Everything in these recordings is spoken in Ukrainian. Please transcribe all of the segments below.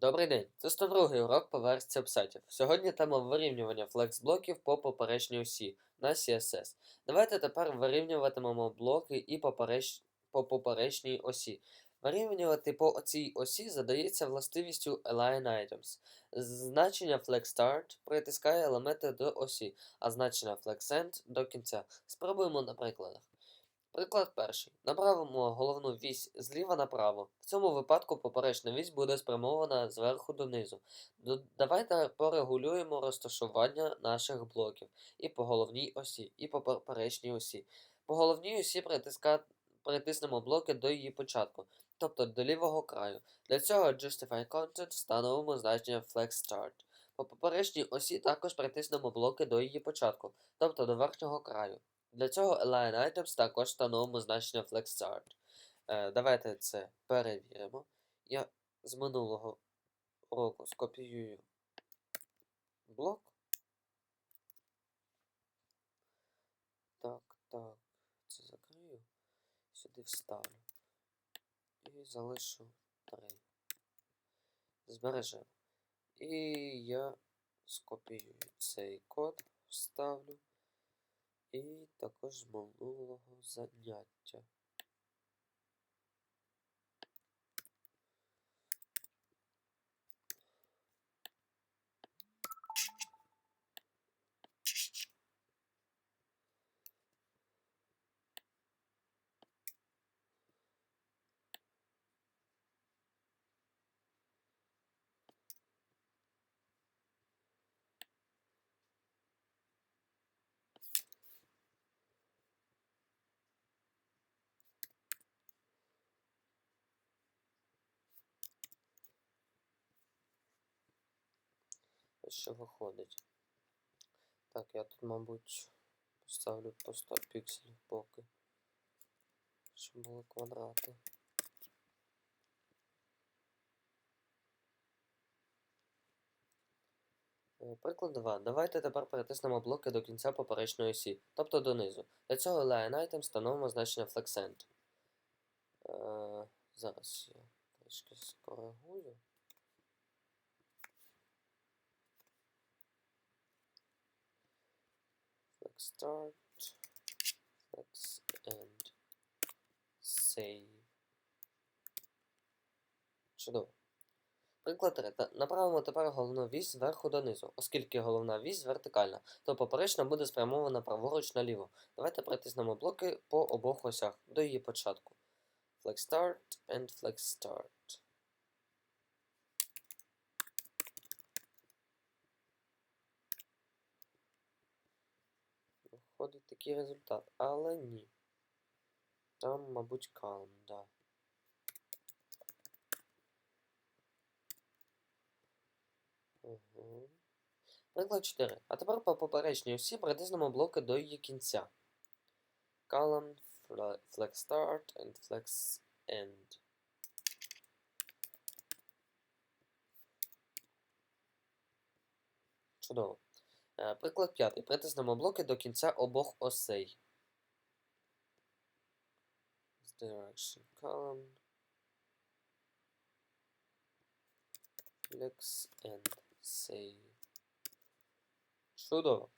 Добрий день, це 102 урок по версії вебсайтів. Сьогодні тема вирівнювання флекс-блоків по поперечній осі на CSS. Давайте тепер вирівнюватимемо блоки і попереч... по поперечній осі. Вирівнювати по цій осі задається властивістю Align Items. Значення FlexStart притискає елементи до осі, а значення FlexEnd до кінця. Спробуємо на прикладах. Приклад перший. Направимо головну вісь зліва направо. В цьому випадку поперечна вісь буде спрямована зверху донизу. До- Давайте порегулюємо розташування наших блоків і по головній осі, і по поперечній осі. По головній осі притиска... притиснемо блоки до її початку, тобто до лівого краю. Для цього Justify Content встановимо значення FlexStart. По поперечній осі також притиснемо блоки до її початку, тобто до верхнього краю. Для цього Align Items також встановимо значення FlexStart. Е, давайте це перевіримо. Я з минулого року скопіюю блок. Так, так, це закрию. Сюди вставлю. І залишу 3. Збережемо. І я скопіюю цей код, вставлю. І також минулого заняття. Що виходить. Так, я тут, мабуть, поставлю по 100 пікселів поки. Щоб були квадрати. Е, Приклад 2. Давайте тепер перетиснемо блоки до кінця поперечної осі, тобто донизу. Для цього line item встановимо значення FlexEnd. Е, зараз я трішки скоригую. Start, flex end, save. Чудово. Приклад 3. Направимо тепер головну вісь зверху донизу, оскільки головна вісь вертикальна, то поперечна буде спрямована праворуч наліво. Давайте притиснемо блоки по обох осях до її початку. Flex start and flex start. Виходить такий результат, але ні. Там, мабуть, calm, да. Угу. Приклад 4. А тепер по поперечній осі притиснемо блоки до її кінця. Column, flex start and flex end. Чудово. Е, Приклад 5. Притиснемо блоки до кінця обох осей. Direction column. Flex and save. Чудово.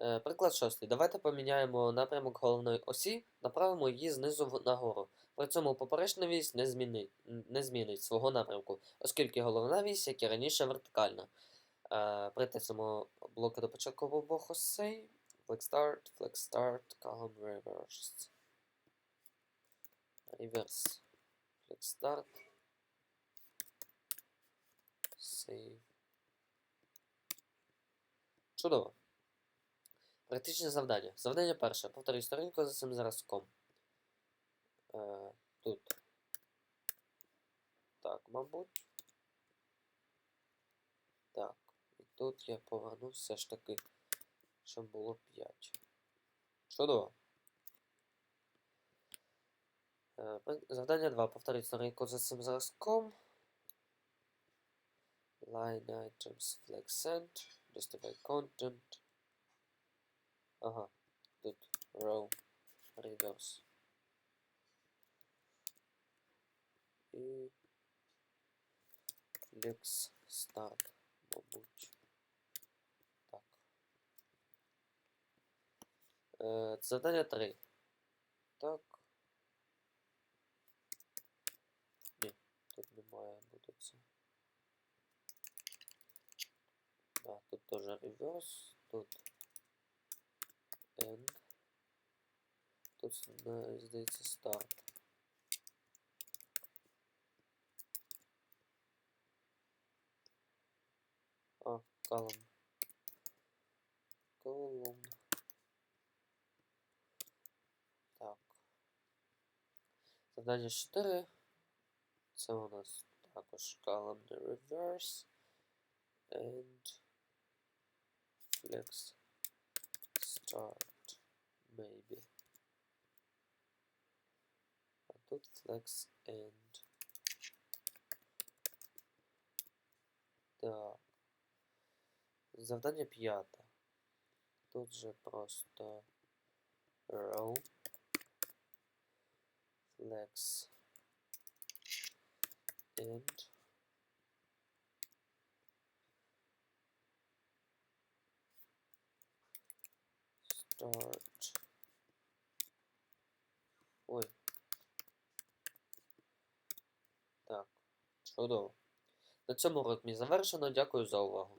Е, Приклад шостий. Давайте поміняємо напрямок головної осі, направимо її знизу нагору. При цьому поперечна вісь не змінить, не змінить свого напрямку, оскільки головна вісь, як і раніше, вертикальна. Е, Притиснемо блоки до початку обох осей. Flex start, flex start, column reverse. Reverse. Flex start. Save. Чудово. Практичне завдання. Завдання перше. Повторюй сторінку за цим зразком. Е, тут. Так, мабуть. Так. Тут я поверну все ж таки, щоб було 5. Чудово. Е, Завдання 2. Повторіть сторінку за цим зразком. Line items flex send. Justify content. Ага. Тут row reverse. І Flex Start, мабуть. Е, завдання 3. Так. Ні, тут не має бути це. Да, тут теж реверс, тут end. Тут, здається, старт. А, колон. Колон. Так. Завдання 4. Це у нас також column reverse and flex start maybe. А тут flex end. Так. Завдання п'яте. Тут же просто row flex end start. Ой. Так, чудово. На цьому мій завершено. Дякую за увагу.